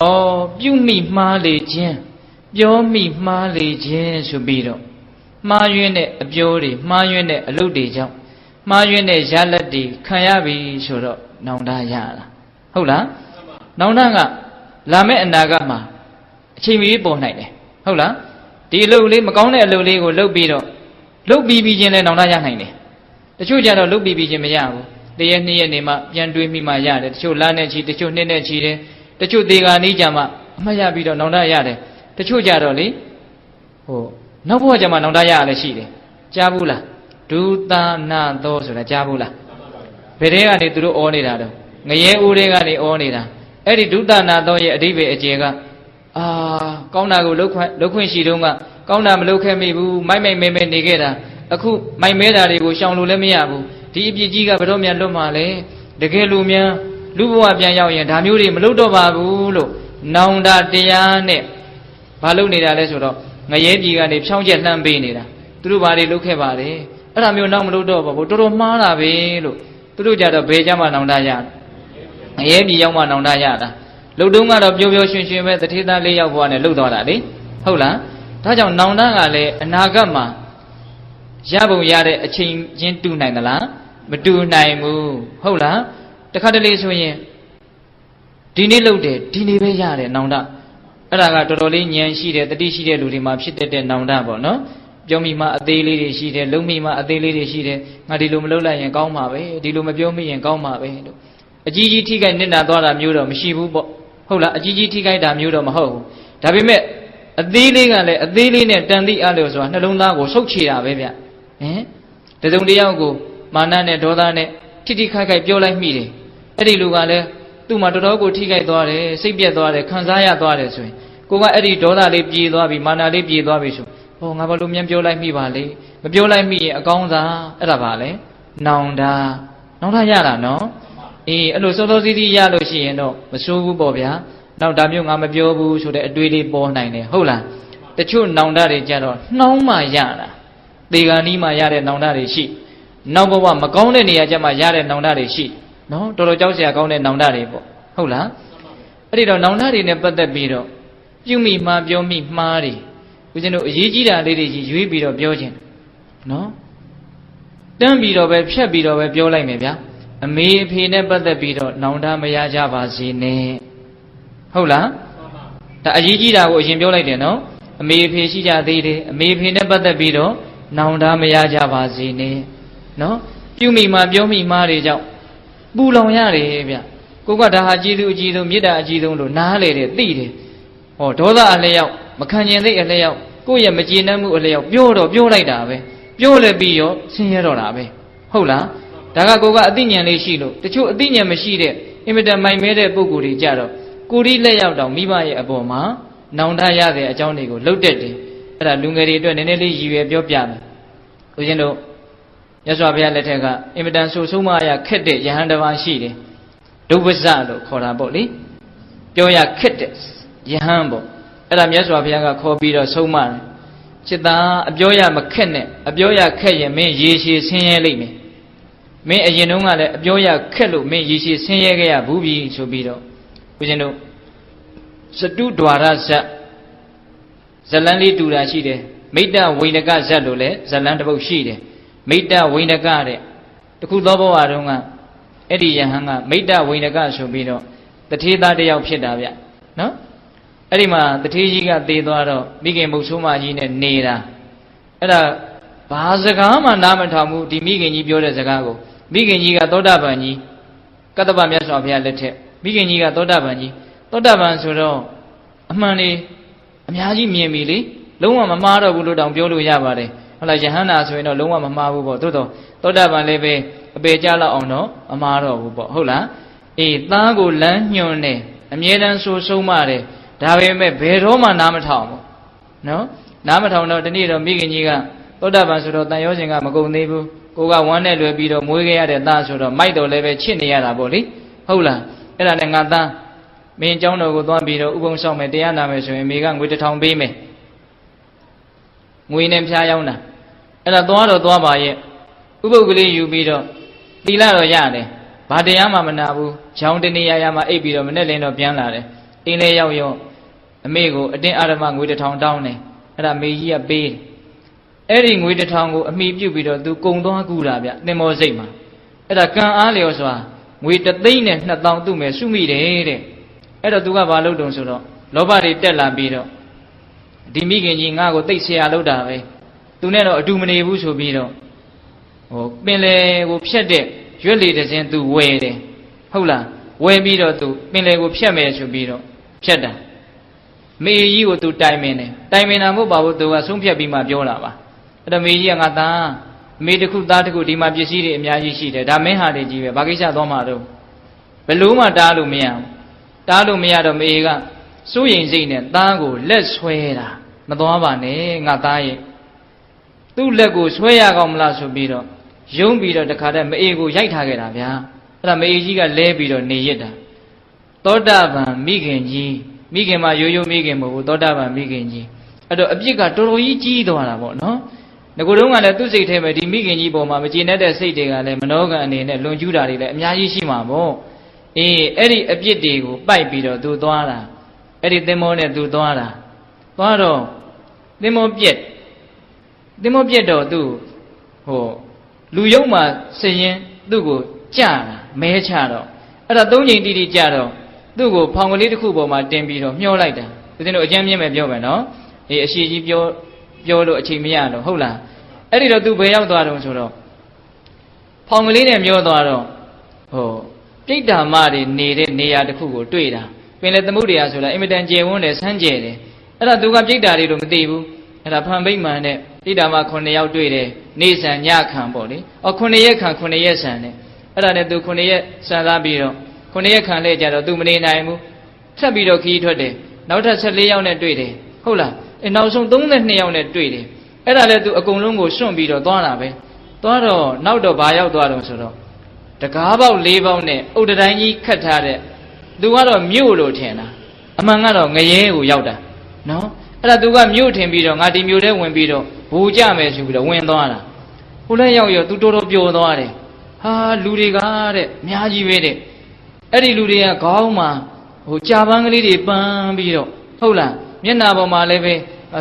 ဩပြုမိမှားလေခြင်းပြောမိမှားလေခြင်းဆိုပြီးတော့မှားယွင်းတဲ့အပြောတွေမှားယွင်းတဲ့အလုပ်တွေကြောင့်မှားယွင်းတဲ့ရလက်တွေခံရပြီဆိုတော့နောင်တရတာဟုတ်လားနောင်တကလာမယ့်အနာဂတ်မှာအချိန်မီပေါ်နိုင်တယ်ဟုတ်လားဒီအလုပ်လေးမကောင်းတဲ့အလုပ်လေးကိုလုပ်ပြီးတော့လုပ်ပြီးပြီးချင်းလဲနောင်တရနိုင်တယ်တချို့ကြတော့လုပ်ပြီးပြီးချင်းမရဘူးတရက်နှစ်ရက်နေမှပြန်တွေးမိမှရတယ်တချို့လနဲ့ချီတချို့နှစ်နဲ့ချီတယ် တချို့သေးကာနေကြမှအမှတ်ရပြီးတော့နောင်တရတယ်တချို့ကြတော့လေဟိုနောက်ဘဝကျမှနောင်တရရလည်းရှိတယ်ကြားဘူးလားဒုသနာသောဆိုတာကြားဘူးလားဘယ်တဲကနေသူတို့ဩနေတာတော့ငရဲဦးတွေကနေဩနေတာအဲ့ဒီဒုသနာသောရဲ့အဓိပ္ပာယ်အကျေကအာကောင်းတာကိုလှုပ်ခွင့်လှုပ်ခွင့်ရှိတုန်းကကောင်းတာမလုပ်ခဲ့မိဘူးမိုက်မိုက်မဲမဲနေခဲ့တာအခုမိုက်မဲတာတွေကိုရှောင်လို့လည်းမရဘူးဒီအပြစ်ကြီးကဘယ်တော့မှလွတ်မှာလဲတကယ်လို့များ လူဘဝပြန်ရောက်ရင်ဒါမျိုးတွေမလုပ်တော့ပါဘူးလို့နောင်တတရားနဲ့ဘာလုပ်နေတာလဲဆိုတော့ငရဲပြည်ကနေဖြောင်းချက်လှမ်းပေးနေတာသူတို့ဘာတွေလုပ်ခဲ့ပါလဲအဲ့ဒါမျိုးနောက်မလုပ်တော့ပါဘူးတော်တော်မှားတာပဲလို့သူတို့ကြတော့ဘယ်ကြမှာနောင်တရငရဲပြည်ရောက်မှနောင်တရတာလှုပ်တုံးကတော့ပျော်ပျော်ရွှင်ရွှင်ပဲတထေသားလေးယောက်ဘဝနဲ့လှုပ်သွားတာလေဟုတ်လားဒါကြောင့်နောင်တကလည်းအနာဂတ်မှာရပုံရတဲ့အချိန်ချင်းတူနိုင်သလားမတူနိုင်ဘူးဟုတ်လား တခါတလေဆိုရင်ဒီနေ့လှုပ်တယ်ဒီနေ့ပဲရတယ်နောင်တအဲ့ဒါကတော်တော်လေးဉာဏ်ရှိတယ်တတိရှိတဲ့လူတွေမှာဖြစ်တတ်တဲ့နောင်တပေါ့နော်ပြောမိမှအသေးလေးတွေရှိတယ်လုံမိမှအသေးလေးတွေရှိတယ်ငါဒီလိုမလုပ်လိုက်ရင်ကောင်းမှာပဲဒီလိုမပြောမိရင်ကောင်းမှာပဲလို့အကြီးကြီးထိခိုက်နစ်နာသွားတာမျိုးတော့မရှိဘူးပေါ့ဟုတ်လားအကြီးကြီးထိခိုက်တာမျိုးတော့မဟုတ်ဘူးဒါပေမဲ့အသေးလေးကလည်းအသေးလေးနဲ့တန်တိအလို့ဆိုတာနှလုံးသားကိုဆုတ်ချတာပဲဗျဟင်တစုံတယောက်ကိုမာနနဲ့ဒေါသနဲ့ထိထိခိုက်ခိုက်ပြောလိုက်မိတယ် အဲ့ဒီလူကလည်းသူ့မှာတော်တော်ကိုထိခိုက်သွားတယ်စိတ်ပြက်သွားတယ်ခံစားရသွားတယ်ဆိုရင်ကိုကအဲ့ဒီဒေါသလေးပြေးသွားပြီမာနလေးပြေးသွားပြီဆိုဟောငါဘာလို့မြန်ပြောလိုက်မိပါလေမပြောလိုက်မိရင်အကောင်းသာအဲ့ဒါပါလေနောင်တာနောင်တာရတာနော်အေးအဲ့လိုစောစောစီးစီးရလို့ရှိရင်တော့မဆိုးဘူးပေါ့ဗျာနောက်ဒါမျိုးငါမပြောဘူးဆိုတဲ့အတွေးလေးပေါ်နိုင်တယ်ဟုတ်လားတချို့နောင်တတွေကြတော့နှောင်းမှရတာသေဂာနီးမှရတဲ့နောင်တတွေရှိနောက်ဘဝမကောင်းတဲ့နေရာကျမှရတဲ့နောင်တတွေရှိ နော်တော်တော်ကြောက်စရာကောင်းတဲ့နောင်တတွေပေါ့ဟုတ်လားအဲ့ဒီတော့နောင်တတွေနဲ့ပတ်သက်ပြီးတော့ပြုမိမှားပြောမိမှားတွေဦးဇင်းတို့အရေးကြီးတာလေးတွေကြီးရွေးပြီးတော့ပြောခြင်းနော်တန်းပြီးတော့ပဲဖြတ်ပြီးတော့ပဲပြောလိုက်မယ်ဗျာအမေအဖေနဲ့ပတ်သက်ပြီးတော့နောင်တမရကြပါစေနဲ့ဟုတ်လားဒါအရေးကြီးတာကိုအရင်ပြောလိုက်တယ်နော်အမေအဖေရှိကြသေးတယ်အမေအဖေနဲ့ပတ်သက်ပြီးတော့နောင်တမရကြပါစေနဲ့နော်ပြုမိမှာပြောမိမှာတွေကြောင့် ပူလောင်ရတယ်ဗျကိုကဒါဟာအကြီးသူအကြီးဆုံးမေတ္တာအကြီးဆုံးလို့နားလေတယ်သိတယ်ဟောဒေါသအလျောက်မခံကျင်သိအလျောက်ကိုယ့်ရဲ့မကျေနပ်မှုအလျောက်ပြောတော့ပြောလိုက်တာပဲပြောလည်းပြီးရောဆင်းရဲတော့တာပဲဟုတ်လားဒါကကိုကအသိဉာဏ်လေးရှိလို့တချို့အသိဉာဏ်မရှိတဲ့အင်မတန်မိုင်မဲတဲ့ပုံကိုယ်တွေကြတော့ကိုရီလက်ရောက်တော့မိဘရဲ့အပေါ်မှာနောင်တရတဲ့အကြောင်းတွေကိုလှုပ်တက်တယ်အဲ့ဒါလူငယ်တွေအတွက်နည်းနည်းလေးရည်ရွယ်ပြောပြမယ်ဦးဇင်းတို့ မြတ်စွာဘုရားလက်ထက်ကအင်မတန်ဆူဆုံးမရခက်တဲ့ယဟန်တစ်ပါးရှိတယ်ဒုပ္ပဇလို့ခေါ်တာပေါ့လေပြောရခက်တဲ့ယဟန်ပေါ့အဲ့ဒါမြတ်စွာဘုရားကခေါ်ပြီးတော့ဆုံးမတယ်จิตသားအပြောရမခက်နဲ့အပြောရခက်ရင်မင်းရေရှည်ဆင်းရဲလိမ့်မယ်မင်းအရင်တုန်းကလည်းအပြောရခက်လို့မင်းရေရှည်ဆင်းရဲခဲ့ရဘူးပြီဆိုပြီးတော့ဦးဇင်းတို့စတုဒွါရဇတ်ဇလန်းလေးတူတာရှိတယ်မိတ္တဝိန္ဒကဇတ်လို့လည်းဇလန်းတစ်ပုဒ်ရှိတယ် မိတ္တဝိန္ဒကတဲ့တခုသောဘဝတုန်းကအဲ့ဒီယဟန်ကမိတ္တဝိန္ဒကဆိုပြီးတော့တထေသားတယောက်ဖြစ်တာဗျနော်အဲ့ဒီမှာတထေးကြီးကသေသွားတော့မိခင်မုတ်ဆိုးမကြီးနဲ့နေတာအဲ့ဒါဘာစကားမှနားမထောင်ဘူးဒီမိခင်ကြီးပြောတဲ့စကားကိုမိခင်ကြီးကသောတာပန်ကြီးကတ္တပမြတ်စွာဘုရားလက်ထက်မိခင်ကြီးကသောတာပန်ကြီးသောတာပန်ဆိုတော့အမှန်လေးအများကြီးမြင်ပြီလေလုံးဝမမှားတော့ဘူးလို့တောင်ပြောလို့ရပါတယ် ဟုတ်လားယဟန္တာဆိုရင်တော့လုံးဝမမှားဘူးပေါ့သို့တော့သောတာပန်လည်းပဲအပေကြလောက်အောင်တော့မမှားတော့ဘူးပေါ့ဟုတ်လားအေးသားကိုလမ်းညွှန်တယ်အမြဲတမ်းဆိုဆုံးမတယ်ဒါပေမဲ့ဘယ်တော့မှနားမထောင်ဘူးနော်နားမထောင်တော့ဒီနေ့တော့မိခင်ကြီးကသောတာပန်ဆိုတော့တန်ရောရှင်ကမကုန်သေးဘူးကိုကဝမ်းနဲ့လွယ်ပြီးတော့မွေးခဲ့ရတဲ့သားဆိုတော့မိုက်တော်လည်းပဲချစ်နေရတာပေါ့လေဟုတ်လားအဲ့ဒါနဲ့ငါသားမင်းเจ้าတော်ကိုသွားပြီးတော့ဥပုံဆောင်မယ်တရားနာမယ်ဆိုရင်မိကငွေတစ်ထောင်ပေးမယ်ငွေနဲ့ဖျားရောက်တာ အဲ့ဒါသွားတော့သွားပါရဲ့ဥပုပ်ကလေးယူပြီးတော့သီလတော့ရတယ်ဘာတရားမှမနာဘူးဂျောင်းတနေရရမှအိပ်ပြီးတော့မနဲ့လင်းတော့ပြန်လာတယ်အိမ်လဲရောက်ရောအမေကိုအတင်းအာရမငွေတစ်ထောင်တောင်းတယ်အဲ့ဒါမေကြီးကပေးတယ်အဲ့ဒီငွေတစ်ထောင်ကိုအမိပြုတ်ပြီးတော့သူကုံသွားကူတာဗျသင်္ဘောစိတ်မှာအဲ့ဒါကံအားလျော်စွာငွေတသိန်းနဲ့နှစ်တောင်သူ့မယ်စုမိတယ်တဲ့အဲ့တော့သူကဘာလုပ်တုံဆိုတော့လောဘတွေတက်လာပြီးတော့ဒီမိခင်ကြီးငါ့ကိုတိတ်ဆရာလုပ်တာပဲ သူနဲ့တော့အတူမနေဘူးဆိုပြီးတော့ဟိုပင်လေကိုဖြတ်တဲ့ရွက်လေတစ်စင်းသူဝယ်တယ်ဟုတ်လားဝယ်ပြီးတော့သူပင်လေကိုဖြတ်မယ်ဆိုပြီးတော့ဖြတ်တာမေကြီးကိုသူတိုင်မင်တယ်တိုင်မင်တာမဟုတ်ပါဘူးသူကဆုံးဖြတ်ပြီးမှပြောတာပါအဲ့တော့မေကြီးကငါသားမေတစ်ခုသားတစ်ခုဒီမှာပစ္စည်းတွေအများကြီးရှိတယ်ဒါမင်းဟာတွေကြီးပဲဘာကိစ္စသွားမှာတော့ဘယ်လို့မှတားလို့မရဘူးတားလို့မရတော့မေကစိုးရင်စိတ်နဲ့သားကိုလက်ဆွဲတာမသွားပါနဲ့ငါသားရဲ့ သူ့လက်ကိုဆွဲရကောင်းမလားဆိုပြီးတော့ယုံပြီးတော့တခါတည်းမအေကိုရိုက်ထားခဲ့တာဗျာအဲ့ဒါမအေကြီးကလဲပြီးတော့နေရစ်တာသောတာပန်မိခင်ကြီးမိခင်မှာရိုးရိုးမိခင်မဟုတ်ဘူးသောတာပန်မိခင်ကြီးအဲ့တော့အပြစ်ကတော်တော်ကြီးကြီးသွားတာပေါ့နော်ငကိုတုံးကလည်းသူ့စိတ်ထဲမှာဒီမိခင်ကြီးပေါ်မှာမကျေနပ်တဲ့စိတ်တွေကလည်းမနောကံအနေနဲ့လွန်ကျူးတာတွေလည်းအများကြီးရှိမှာပေါ့အေးအဲ့ဒီအပြစ်တွေကိုပိုက်ပြီးတော့သူသွားတာအဲ့ဒီသင်္ဘောနဲ့သူသွားတာသွားတော့သင်္ဘောပြက် သင်္ဘောပြက်တော့သူဟိုလူယုံမှာစရင်သူ့ကိုကြတာမဲချတော့အဲ့ဒါသုံးချိန်တိတိကြတော့သူ့ကိုဖောင်ကလေးတစ်ခုပေါ်မှာတင်ပြီးတော့မျောလိုက်တာဦးဇင်းတို့အကျမ်းမြင့်ပဲပြောမယ်နော်အေးအရှိကြီးပြောပြောလို့အချိန်မရတော့ဟုတ်လားအဲ့ဒီတော့သူဘယ်ရောက်သွားတုံးဆိုတော့ဖောင်ကလေးနဲ့မျောသွားတော့ဟိုပြိတ္တာမတွေနေတဲ့နေရာတစ်ခုကိုတွေ့တာပင်လေသမုဒ္ဒရာဆိုတာအင်မတန်ကျယ်ဝန်းတယ်ဆန်းကျယ်တယ်အဲ့ဒါသူကပြိတ္တာတွေတော့မသိဘူး အဲ့ဒါဖန်ဗိမာန်နဲ့ပြိတ္တာမ9ယောက်တွေ့တယ်နေဆန်ညခံပေါ့လေအော်9ရက်ခံ9ရက်ဆန်နဲ့အဲ့ဒါနဲ့သူ9ရက်ဆန်သားပြီးတော့9ရက်ခံလဲကြတော့သူမနေနိုင်ဘူးထပ်ပြီးတော့ခီးထွက်တယ်နောက်ထပ်14ယောက်နဲ့တွေ့တယ်ဟုတ်လားအဲနောက်ဆုံး32ယောက်နဲ့တွေ့တယ်အဲ့ဒါလည်းသူအကုန်လုံးကိုစွန့်ပြီးတော့သွားတာပဲသွားတော့နောက်တော့ဘာရောက်သွားတော့ဆိုတော့တကားပေါက်၄ပေါက်နဲ့အုတ်တတိုင်းကြီးခတ်ထားတဲ့သူကတော့မြို့လို့ထင်တာအမှန်ကတော့ငရဲကိုရောက်တာနော် အဲ့ဒါသူကမြို့ထင်ပြီးတော့ငါဒီမြို့ထဲဝင်ပြီးတော့ဘူကြမယ်ဆိုပြီးတော့ဝင်သွားတာဟိုလည်းရောက်ရောသူတော်တော်ပျော်သွားတယ်ဟာလူတွေကတဲ့အများကြီးပဲတဲ့အဲ့ဒီလူတွေကခေါင်းမှာဟိုကြာပန်းကလေးတွေပန်းပြီးတော့ဟုတ်လားမျက်နာပေါ်မှာလည်းပဲ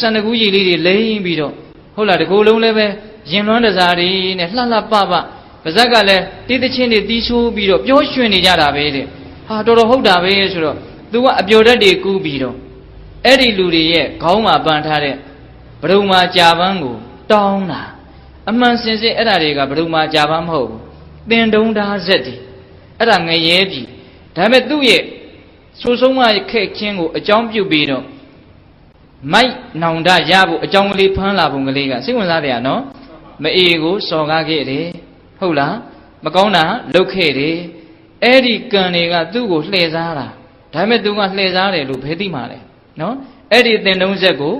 ဆန်တကူးကြီးလေးတွေလိမ့်ပြီးတော့ဟုတ်လားဒီကိုယ်လုံးလည်းပဲရင်လွမ်းတစားတွေနဲ့လှလှပပပါဇက်ကလည်းတီးတချင်းတွေတီးဆိုးပြီးတော့ပျော်ရွှင်နေကြတာပဲတဲ့ဟာတော်တော်ဟုတ်တာပဲဆိုတော့သူကအပျော်တတ်တွေကူးပြီးတော့ အဲ့ဒီလူတွေရဲ့ခေါင်းမှာပန်ထားတဲ့ဘဒုံမာကြာပန်းကိုတောင်းတာအမှန်စင်စစ်အဲ့ဒါတွေကဘဒုံမာကြာပန်းမဟုတ်ဘူးတင်တုံးသားဇက်တွေအဲ့ဒါငရဲပြီဒါပေမဲ့သူ့ရဲ့ဆိုဆုံးမခက်ချင်းကိုအကြောင်းပြုပြီးတော့မိုက်နောင်တရဖို့အကြောင်းကလေးဖမ်းလာပုံကလေးကစိတ်ဝင်စားတယ်နော်မအေကိုစော်ကားခဲ့တယ်ဟုတ်လားမကောင်းတာလုပ်ခဲ့တယ်အဲ့ဒီကံတွေကသူ့ကိုလှည့်စားတာဒါပေမဲ့သူကလှည့်စားတယ်လို့ဘယ်သိမှာလဲ နော်အဲ့ဒီတင်တုံးဆက်ကို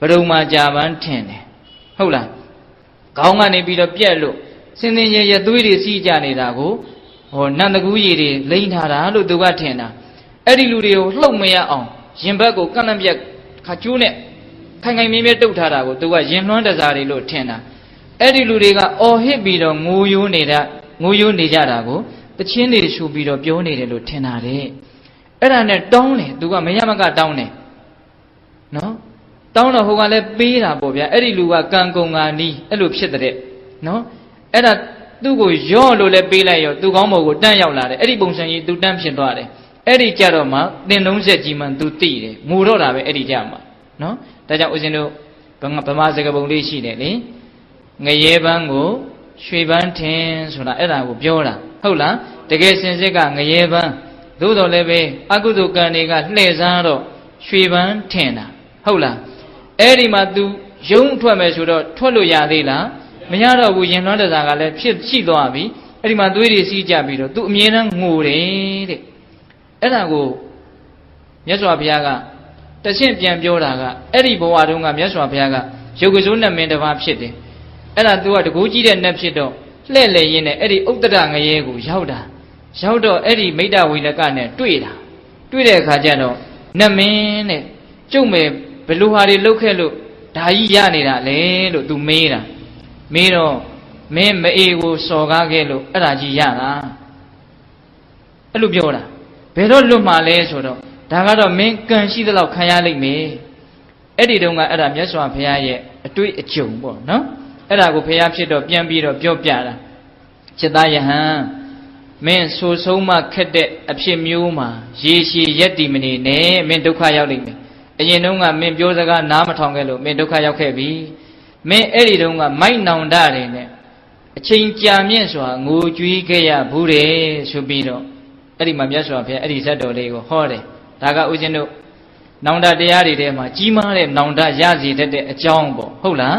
ဘဒုံမှာကြာပန်းထင်တယ်ဟုတ်လားခေါင်းကနေပြီးတော့ပြက်လို့စင်စင်ရရသွေးတွေစီးကြနေတာကိုဟောနန္တကူးရည်တွေလိမ့်ထားတာလို့သူကထင်တာအဲ့ဒီလူတွေကိုလှုပ်မရအောင်ရင်ဘတ်ကိုကန့်လန့်ပြက်ခါကျိုးနဲ့ခိုင်ခိုင်မြဲမြဲတုတ်ထားတာကိုသူကရင်လွှမ်းတစားတွေလို့ထင်တာအဲ့ဒီလူတွေကအော်ဟစ်ပြီးတော့ငိုယိုးနေတာငိုယိုးနေကြတာကိုတချင်းတွေရှူပြီးတော့ပြောနေတယ်လို့ထင်တာတဲ့အဲ့ဒါနဲ့တောင်းတယ်သူကမရမကတောင်းတယ်နော် တောင်းတော့ဟိုကလည်းပေးတာပေါ့ဗျာအဲ့ဒီလူကကံကုံကနီးအဲ့လိုဖြစ်တဲ့နော်အဲ့ဒါသူ့ကိုရော့လို့လည်းပေးလိုက်ရောသူကောင်းဘောကိုတန်းရောက်လာတယ်အဲ့ဒီပုံစံကြီးသူတန်းဖြစ်သွားတယ်အဲ့ဒီကြတော့မှတင်လုံးဆက်ကြီးမှသူသိတယ်ငိုတော့တာပဲအဲ့ဒီကြမှာနော်ဒါကြောင့်ဦးဇင်းတို့ဗမာစကားပုံလေးရှိတယ်လေငရဲပန်းကိုရွှေပန်းထင်ဆိုတာအဲ့ဒါကိုပြောတာဟုတ်လားတကယ်စင်စစ်ကငရဲပန်းသို့တော်လည်းပဲအကုသိုလ်ကံတွေကလှည့်စားတော့ရွှေပန်းထင်တာဟုတ်လား အဲ့ဒီမှာ तू ရုံးထွက်မယ်ဆိုတော့ထွက်လို့ရသေးလားမရတော့ဘူးရင်လွှမ်းတစားကလည်းဖြစ်ရှိသွားပြီအဲ့ဒီမှာသွေးတွေစီးကြပြီးတော့ तू အမြဲတမ်းငိုတယ်တဲ့အဲ့ဒါကိုမြတ်စွာဘုရားကတရှင်းပြန်ပြောတာကအဲ့ဒီဘဝတုန်းကမြတ်စွာဘုရားကရုပ်ကစိုးနဲ့မင်းတစ်ပါးဖြစ်တယ်အဲ့ဒါ तू ကတကူကြီးတဲ့နတ်ဖြစ်တော့လှဲ့လေရင်းနဲ့အဲ့ဒီဥတ္တရငရဲကိုရောက်တာရောက်တော့အဲ့ဒီမိတ္တဝိလကနဲ့တွေ့တာတွေ့တဲ့အခါကျတော့နတ်မင်းတဲ့ကျုပ်မယ် ဘယ်လိုဟာတွေလုပ်ခဲ့လို့ဒါကြီးရနေတာလဲလို့ तू မေးတာမေးတော့မင်းမအေကိုစော်ကားခဲ့လို့အဲ့ဒါကြီးရတာအဲ့လိုပြောတာဘယ်တော့လွတ်မှာလဲဆိုတော့ ဒါကတော့မင်းကံရှိသလောက်ခံရလိမ့်မယ်အဲ့ဒီတုန်းကအဲ့ဒါမြတ်စွာဘုရားရဲ့အတွေ့အကြုံပေါ့နော်အဲ့ဒါကိုဘုရားဖြစ်တော့ပြန်ပြီးတော့ပြောပြတာจิตယဟန်မင်းဆိုဆုံးမှခက်တဲ့အဖြစ်မျိုးမှာရေရှည်ရက်တည်မနေနဲ့မင်းဒုက္ခရောက်လိမ့်မယ် အရင်တုန်းကမင်းပြောစကားနားမထောင်ခဲ့လို့မင်းဒုက္ခရောက်ခဲ့ပြီမင်းအဲ့ဒီတုန်းကမိုက်နောင်တတွေနဲ့အချိန်ကြာမြင့်စွာငိုကြွေးခဲ့ရဘူးတယ်ဆိုပြီးတော့အဲ့ဒီမှာမြတ်စွာဘုရားအဲ့ဒီဇတ်တော်လေးကိုဟောတယ်ဒါကဥစဉ်တို့နောင်တတရားတွေထဲမှာကြီးမားတဲ့နောင်တရစီတတ်တဲ့အကြောင်းပေါ့ဟုတ်လား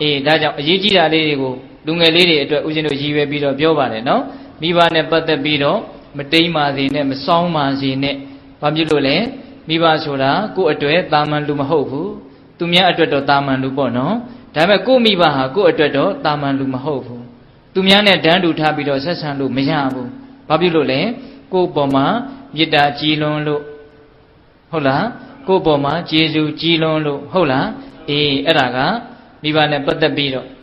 အေးဒါကြောင့်အရေးကြီးတာလေးတွေကိုလူငယ်လေးတွေအတွက်ဥစဉ်တို့ရည်ရွယ်ပြီးတော့ပြောပါတယ်နော်မိဘနဲ့ပတ်သက်ပြီးတော့မတိမ်ပါစေနဲ့မစောင်းပါစေနဲ့ဘာဖြစ်လို့လဲ မိဘဆိုတာကိုယ့်အတွက်တာမန်လူမဟုတ်ဘူးသူများအတွက်တော့တာမန်လူပေါ့နော်ဒါပေမဲ့ကိုယ့်မိဘဟာကိုယ့်အတွက်တော့တာမန်လူမဟုတ်ဘူးသူများနဲ့တန်းတူထားပြီးတော့ဆက်ဆံလို့မရဘူးဘာဖြစ်လို့လဲကိုယ့်ပေါ်မှာမေတ္တာကြည်လွန်လို့ဟုတ်လားကိုယ့်ပေါ်မှာကျေးဇူးကြည်လွန်လို့ဟုတ်လားအေးအဲ့ဒါကမိဘနဲ့ပတ်သက်ပြီးတော့